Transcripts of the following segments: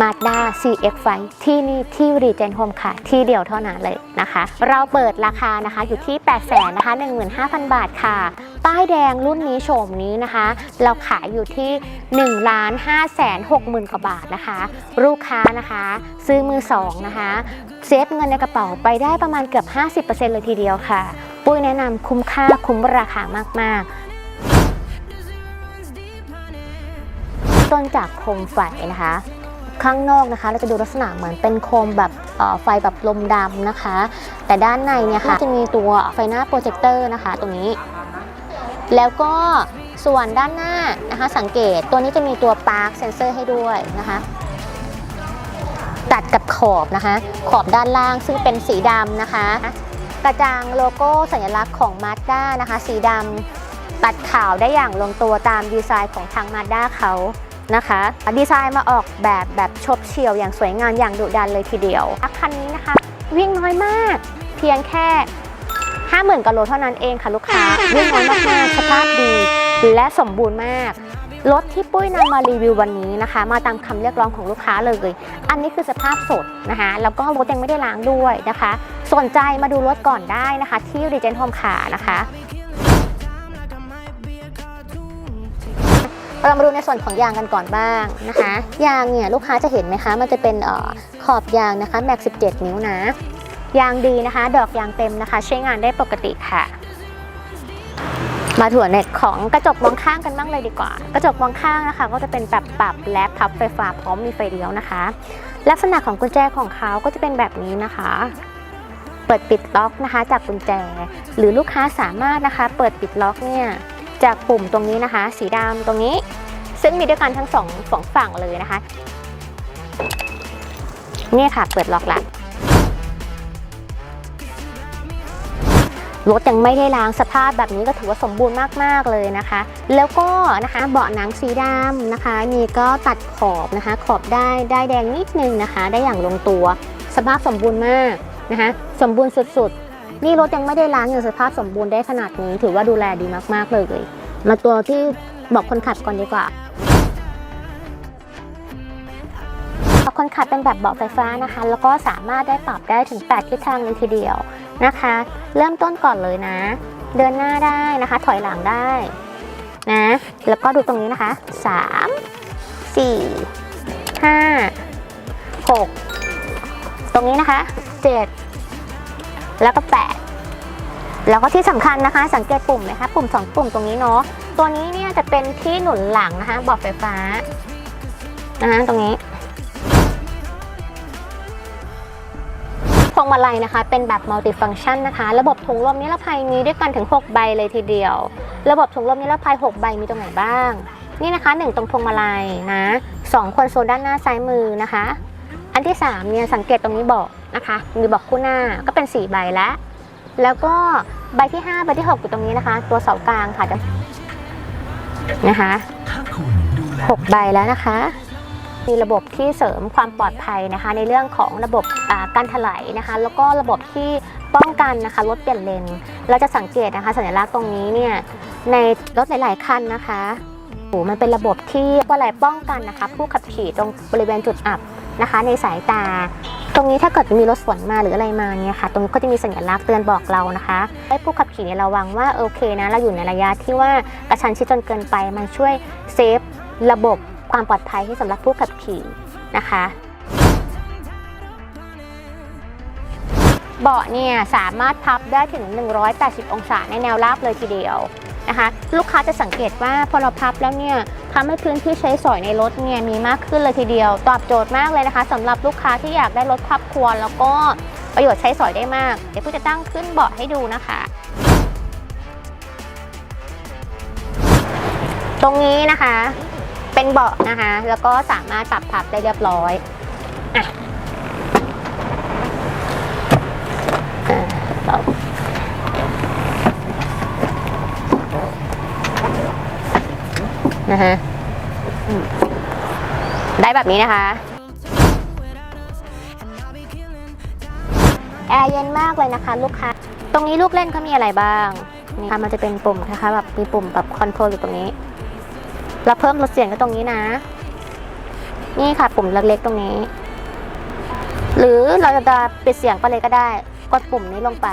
Mazda CX-5 ที่นี่ที่ Regen Home ค่ะ ที่เดียวเท่านั้นเลยนะคะ เราเปิดราคานะคะอยู่ที่ 8 0 0 0 0นนะคะ15,000 บาทค่ะ ป้ายแดงรุ่นนี้โฉมนี้นะคะ เราขายอยู่ที่1ล้าน5แสน6หมื่นกว่าบาทนะคะ ลูกค้านะคะ ซื้อมือสองนะคะ เซฟเงินในกระเป๋าไปได้ประมาณเกือบ 50%เลยทีเดียวค่ะ ปุ้ยแนะนำคุ้มค่าคุ้มราคามาก ๆต้นจากโคมไฟนะคะ ข้างนอกนะคะ เราจะดูลักษณะเหมือนเป็นโคมแบบไฟแบบลมดำนะคะ แต่ด้านในเนี่ยค่ะจะมีตัวไฟหน้าโปรเจคเตอร์นะคะ ตรงนี้ แล้วก็ส่วนด้านหน้านะคะ สังเกตตัวนี้จะมีตัวปาร์คเซนเซอร์ให้ด้วยนะคะตัดกับขอบนะคะ ขอบด้านล่างซึ่งเป็นสีดำนะคะ กระจังโลโก้สัญลักษณ์ของ Mazda นะคะ สีดำตัดขาวได้อย่างลงตัวตามดีไซน์ของทาง Mazda เขา นะคะดีไซน์มาออกแบบแบบชบเฉียวอย่างสวยงามอย่างดุดันเลยทีเดียวคันนี้นะคะ วิ่งน้อยมาก เพียงแค่50,000กิโลเท่านั้นเองค่ะลูกค้า วิ่งน้อยมากๆสภาพดี และสมบูรณ์มากรถที่ปุ้ยนำมารีวิววันนี้นะคะ มาตามคำเรียกร้องของลูกค้าเลย อันนี้คือสภาพสดนะคะ แล้วก็รถยังไม่ได้ล้างด้วยนะคะ สนใจมาดูรถก่อนได้นะคะ ที่ Regent Home ขานะคะ เรามาดูในส่วนของยางกันก่อนบ้างนะคะ ยางเนี่ยลูกค้าจะเห็นไหมคะ มันจะเป็นออขอบยางนะคะแม็ก 17 นิ้วนะ ยางดีนะคะ ดอกยางเต็มนะคะ ใช้งานได้ปกติค่ะ มาถั่วเน็ตของกระจกมองข้างกันบ้างเลยดีกว่า กระจกมองข้างนะคะ ก็จะเป็นแบบปรับและพับไฟฟ้าพร้อมมีไฟเลี้ยวนะคะ ลักษณะของกุญแจของเขาก็จะเป็นแบบนี้นะคะเปิดปิดล็อกนะคะจากกุญแจ หรือลูกค้าสามารถนะคะ เปิดปิดล็อกเนี่ย จากปุ่มตรงนี้นะคะ สีดำตรงนี้ ซึ่งมีด้วยกันทั้งสองสองฝั่งเลยนะคะ นี่ค่ะเปิดล็อกละรถยังไม่ได้ล้างสภาพแบบนี้ก็ถือว่าสมบูรณ์มาก ๆ เลยนะคะ แล้วก็นะคะเบาะหนังสีดำนะคะ นี่ก็ตัดขอบนะคะ ขอบได้ได้แดงนิดนึงนะคะ ได้อย่างลงตัว สภาพสมบูรณ์มากนะคะ สมบูรณ์สุด ๆ นี่รถยังไม่ได้ล้างอย่างสภาพสมบูรณ์ได้ขนาดนี้ ถือว่าดูแลดีมาก ๆ เลย มาตัวที่บอกคนขับก่อนดีกว่าคนขับเป็นแบบเบาะไฟฟ้านะคะ แล้วก็สามารถได้ปรับได้ถึง 8 ทิศทางเลยทีเดียวนะคะ เริ่มต้นก่อนเลยนะ เดินหน้าได้นะคะ ถอยหลังได้นะ แล้วก็ดูตรงนี้นะคะ 3 4 5 6 ตรงนี้นะคะ 7 แล้วก็ 8 แล้วก็ที่สำคัญนะคะ สังเกตปุ่มไหมคะ ปุ่ม 2 ปุ่มตรงนี้เนาะตัวนี้เนี่ยจะเป็นที่หนุนหลังนะคะบาะไฟฟ้านะคะตรงนี้พวงมาลัยนะคะ เป็นแบบมัลติฟังชันนะคะ ระบบถุงลมนิรภัยมีด้วยกันถึง 6 ใบเลยทีเดียว ระบบถุงลมนิรภัย 6 ใบมีตรงไหนบ้าง นี่นะคะ 1 ตรงพวงมาลัยนะ2คอนโซลด้านหน้าซ้ายมือนะคะ อันที่3เนี่ยสังเกตตรงนี้บอกนะคะ มีบอกคู่หน้าก็เป็น 4 ใบแล้ว แล้วก็ใบที่ 5 ใบที่ 6 อยู่ตรงนี้นะคะ ตัวเสากลางค่ะนะคะถ้าคุณดูแล6ใบแล้วนะคะ มีระบบที่เสริมความปลอดภัยนะคะ ในเรื่องของระบบอ่าการถลายนะคะ แล้วก็ระบบที่ป้องกันนะคะรถเปลี่ยนเลน เราจะสังเกตนะคะ สัญลักษณ์ตรงนี้เนี่ยในรถหลาย ๆ คันนะคะโอ้มันเป็นระบบที่ว่าอะไรป้องกันนะคะ ผู้ขับขี่ตรงบริเวณจุดอับนะคะ ในสายตา ตรงนี้ถ้าเกิดมีรถสวนมาหรืออะไรมาเนี่ยค่ะ ตรงนี้ก็จะมีสัญลักษณ์เตือนบอกเรานะคะ ให้ผู้ขับขี่เนี่ยระวังว่าโอเคนะ เราอยู่ในระยะที่ว่ากระชั้นชิดจนเกินไป มันช่วยเซฟระบบความปลอดภัยให้สำหรับผู้ขับขี่นะคะเบาะเนี่ยสามารถพับได้ถึง 180 องศาในแนวราบเลยทีเดียว นะคะ ลูกค้าจะสังเกตว่าพอเราพับแล้วเนี่ยทำให้พื้นที่ใช้สอยในรถเนี่ยมีมากขึ้นเลยทีเดียว ตอบโจทย์มากเลยนะคะสำหรับลูกค้าที่อยากได้รถครอบครัวแล้วก็ประโยชน์ใช้สอยได้มาก เดี๋ยวผู้จะตั้งขึ้นเบาะให้ดูนะคะ ตรงนี้นะคะ เป็นเบาะนะคะ แล้วก็สามารถปรับพับได้เรียบร้อยอะอ่าเบา นะคะได้แบบนี้นะคะแอร์เย็นมากเลยนะคะ ลูกค้า ตรงนี้ลูกเล่นเขามีอะไรบ้างนี่ค่ะมันจะเป็นปุ่มนะคะแบบมีปุ่มแบบคอนโทรลอยู่ตรงนี้เราเพิ่มลดเสียงก็ตรงนี้นะ นี่ค่ะปุ่มเล็กๆตรงนี้ หรือเราจะปิดเสียงไปเลยก็ได้ กดปุ่มนี้ลงไป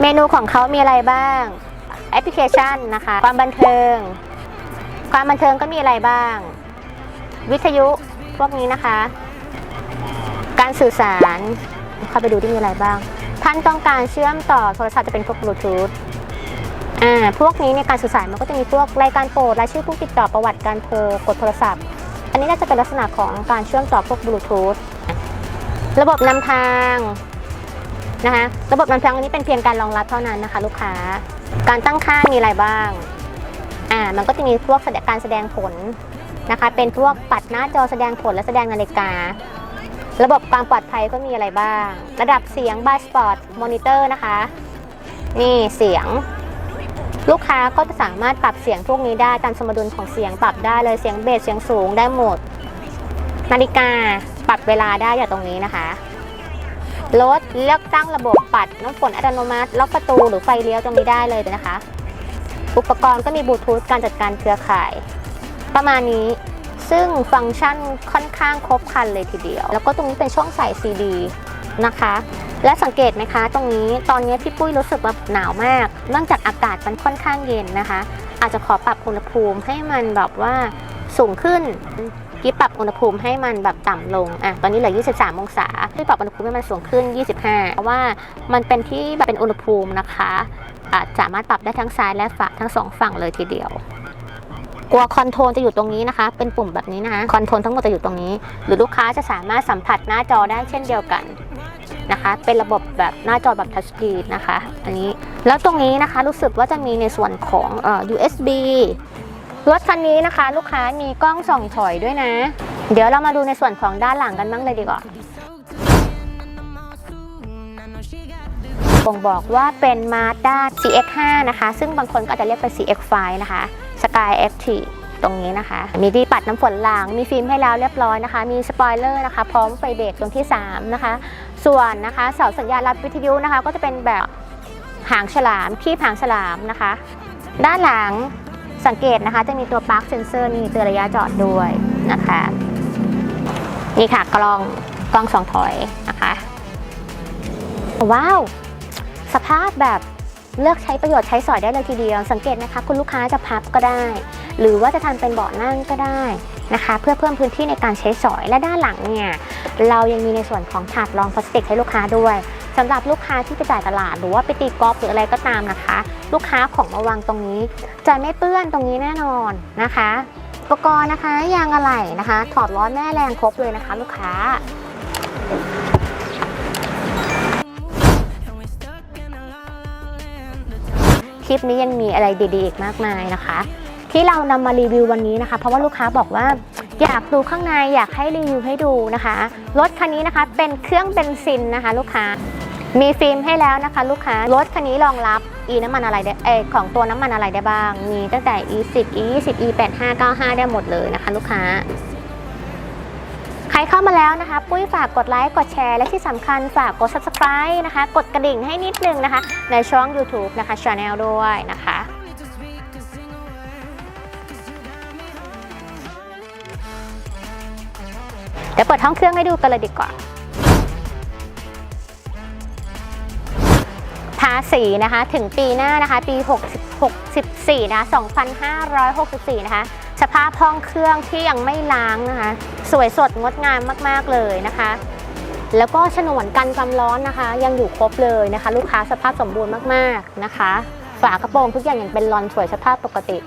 เมนูของเขามีอะไรบ้าง แอปพลิเคชันนะคะ ความบันเทิง ความบันเทิงก็มีอะไรบ้าง วิทยุพวกนี้นะคะ การสื่อสารเข้าไปดูที่มีอะไรบ้าง ท่านต้องการเชื่อมต่อโทรศัพท์จะเป็นพวกบลูทูธอ่าพวกนี้ในการสื่อสารมันก็จะมีพวกรายการโปรดรายชื่อผู้ติดต่อประวัติการโทรกดโทรศัพท์ อันนี้น่าจะเป็นลักษณะของการเชื่อมต่อพวกบลูทูธระบบนำทางนะคะระบบนำทางอันนี้เป็นเพียงการรองรับเท่านั้นนะคะ ลูกค้า การตั้งค่ามีอะไรบ้าง อ่า มันก็จะมีพวกแสดงการแสดงผลนะคะ เป็นพวกปัดหน้าจอแสดงผลและแสดงนาฬิกา ระบบความปลอดภัยก็มีอะไรบ้าง ระดับเสียงบาสปอร์ตมอนิเตอร์นะคะ นี่เสียง ลูกค้าก็จะสามารถปรับเสียงพวกนี้ได้ตามสมดุลของเสียงปรับได้เลยเสียงเบสเสียงสูงได้หมด นาฬิกาปรับเวลาได้อย่างตรงนี้นะคะ รถเลือกตั้งระบบปัดน้ำฝนอัตโนมัติ ล็อกประตูหรือไฟเลี้ยวตรงนี้ได้เลยนะคะ อุปกรณ์ก็มีบลูทูธการจัดการเครือข่าย ประมาณนี้ซึ่งฟังก์ชันค่อนข้างครบครันเลยทีเดียว แล้วก็ตรงนี้เป็นช่องใส่ซีดีนะคะ และสังเกตไหมคะ ตรงนี้ตอนนี้พี่ปุ้ยรู้สึกว่าหนาวมากเนื่องจากอากาศมันค่อนข้างเย็นนะคะ อาจจะขอปรับอุณหภูมิให้มันแบบว่าสูงขึ้น กิ๊บปรับอุณหภูมิให้มันแบบต่ำลงอะตอนนี้เหลือ 23 องศาที่ปรับอุณหภูมิให้มันสูงขึ้น 25 เพราะว่ามันเป็นที่แบบเป็นอุณหภูมินะคะสามารถปรับได้ทั้งซ้ายและฝาทั้งสองฝั่งเลยทีเดียวกลัวคอนโทรลจะอยู่ตรงนี้นะคะ เป็นปุ่มแบบนี้นะคะคอนโทรลทั้งหมดจะอยู่ตรงนี้ หรือลูกค้าจะสามารถสัมผัสหน้าจอได้เช่นเดียวกันนะคะ เป็นระบบแบบหน้าจอแบบทัชสกรีนนะคะ อันนี้ แล้วตรงนี้นะคะรู้สึกว่าจะมีในส่วนของเอ่อ USB รถคันนี้นะคะลูกค้ามีกล้องส่องถอยด้วยนะ เดี๋ยวเรามาดูในส่วนของด้านหลังกันบ้างเลยดีกว่าบ่งบอกว่าเป็น Mazda CX5 นะคะ ซึ่งบางคนก็อาจจะเรียกเป็น CX5 นะคะ Sky Active ตรงนี้นะคะ มีดีปัดน้ำฝนหลัง มีฟิล์มให้แล้วเรียบร้อยนะคะ มีสปอยเลอร์นะคะ พร้อมไฟเบรกตรงที่ 3 นะคะ ส่วนนะคะเสาสัญญาณรับวิทยุนะคะ ก็จะเป็นแบบหางฉลาม คีบหางฉลามนะคะ ด้านหลัง สังเกตนะคะจะมีตัวปลั๊กเซนเซอร์นี่เตือนระยะจอดด้วยนะคะนี่ค่ะกล้องกล้องสองถอยนะคะว้าว สภาพแบบเลือกใช้ประโยชน์ใช้สอยได้เลยทีเดียว สังเกตนะคะ คุณลูกค้าจะพับก็ได้ หรือว่าจะทำเป็นเบาะนั่งก็ได้นะคะ เพื่อเพิ่มพื้นที่ในการใช้สอยและด้านหลังเนี่ยเรายังมีในส่วนของถาดรองพลาสติกให้ลูกค้าด้วยสำหรับลูกค้าที่ไปจ่ายตลาดหรือว่าไปตีกอล์ฟหรืออะไรก็ตามนะคะ ลูกค้าของมาวางตรงนี้ จะไม่เปื้อนตรงนี้แน่นอนนะคะอุปกรณ์นะคะยางอะไหล่นะคะ ถอดล้อแม่แรงครบเลยนะคะ ลูกค้าคลิปนี้ยังมีอะไรดีๆอีกมากมายนะคะ ที่เรานำมารีวิววันนี้นะคะ เพราะว่าลูกค้าบอกว่าอยากดูข้างในอยากให้รีวิวให้ดูนะคะรถคันนี้นะคะเป็นเครื่องเบนซินนะคะ ลูกค้ามีฟิล์มให้แล้วนะคะ ลูกค้ารถคันนี้รองรับ e น้ำมันอะไรได้เออของตัวน้ำมันอะไรได้บ้าง มีตั้งแต่ e 10 e 20 e 85 95ได้หมดเลยนะคะ ลูกค้า ใครเข้ามาแล้วนะคะ ปุ้ยฝากกดไลค์กดแชร์และที่สำคัญฝากกด subscribe นะคะ กดกระดิ่งให้นิดนึงนะคะ ในช่อง YouTube นะคะ Channel ด้วยนะคะเดี๋ยวเปิดห้องเครื่องให้ดูกันเลยดีกว่า สีนะคะ ถึงปีหน้านะคะ ปี66 64นะ2564 นะคะ สภาพห้องเครื่องที่ยังไม่ล้างนะคะ สวยสดงดงามมากๆเลยนะคะ แล้วก็ฉนวนกันความร้อนนะคะ ยังอยู่ครบเลยนะคะ ลูกค้าสภาพสมบูรณ์มากๆนะคะ ฝากระโปรงทุกอย่างยังเป็นรอนสวยสภาพปกติ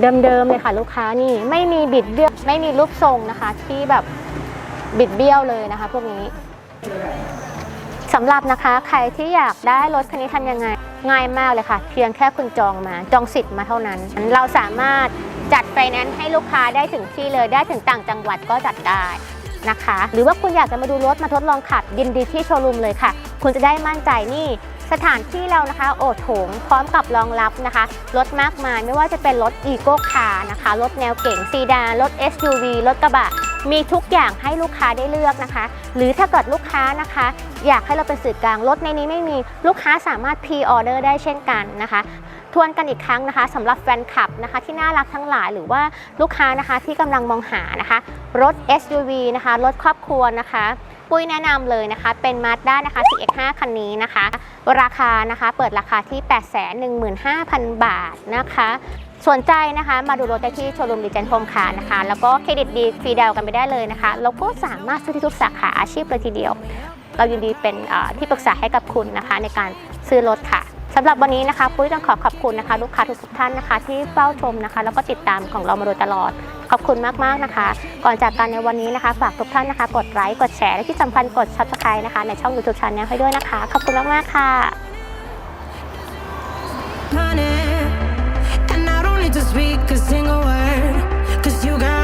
เดิมๆเลยค่ะลูกค้านี่ไม่มีบิดเบี้ยวไม่มีรูปทรงนะคะ ที่แบบบิดเบี้ยวเลยนะคะ พวกนี้ สำหรับนะคะใครที่อยากได้รถคันนี้ทำยังไง ง่ายมากเลยค่ะ เพียงแค่คุณจองมาจองสิทธิ์มาเท่านั้น เราสามารถจัดไฟแนนซ์ให้ลูกค้าได้ถึงที่เลยได้ถึงต่างจังหวัดก็จัดได้นะคะ หรือว่าคุณอยากจะมาดูรถมาทดลองขับ ยินดีที่โชว์รูมเลยค่ะ คุณจะได้มั่นใจนี่สถานที่เรานะคะ โอโถงพร้อมกับรองรับนะคะรถมากมายไม่ว่าจะเป็นรถอีโก้คาร์นะคะรถแนวเก่งซีดานรถ SUV รถกระบะ มีทุกอย่างให้ลูกค้าได้เลือกนะคะ หรือถ้าเกิดลูกค้านะคะ อยากให้เราเป็นสื่อกลางรถในนี้ไม่มีลูกค้าสามารถพรีออเดอร์ได้เช่นกันนะคะทวนกันอีกครั้งนะคะสำหรับแฟนคลับนะคะที่น่ารักทั้งหลายหรือว่าลูกค้านะคะที่กำลังมองหานะคะ รถ SUV นะคะ รถครอบครัวนะคะ ปุ้ยแนะนำเลยนะคะ เป็น Mazda นะคะ CX5 คันนี้นะคะ ราคานะคะเปิดราคาที่ 815,000 บาทนะคะสนใจนะคะมาดูรถได้ที่โชว์รูมดีเจนโฮมคาร์นะคะ แล้วก็เครดิตดีฟรีดาวน์กันไปได้เลยนะคะ แล้วก็สามารถซื้อที่ทุกสาขาอาชีพเลยทีเดียว เรายินดีเป็นที่ปรึกษาให้กับคุณนะคะ ในการซื้อรถค่ะสำหรับวันนี้นะคะปุ้ยต้องขอขอบคุณนะคะ ลูกค้าทุกท่านนะคะ ที่เฝ้าชมนะคะ แล้วก็ติดตามของเรามาโดยตลอด ขอบคุณมากๆนะคะ ก่อนจากกันในวันนี้นะคะ ฝากทุกท่านนะคะ กดไลค์กดแชร์และที่สำคัญกดซับสไครต์นะคะ ในช่อง YouTube Channel ให้ด้วยนะคะ ขอบคุณมากๆค่ะ honey. And I don't need to speak a single word. Cause you got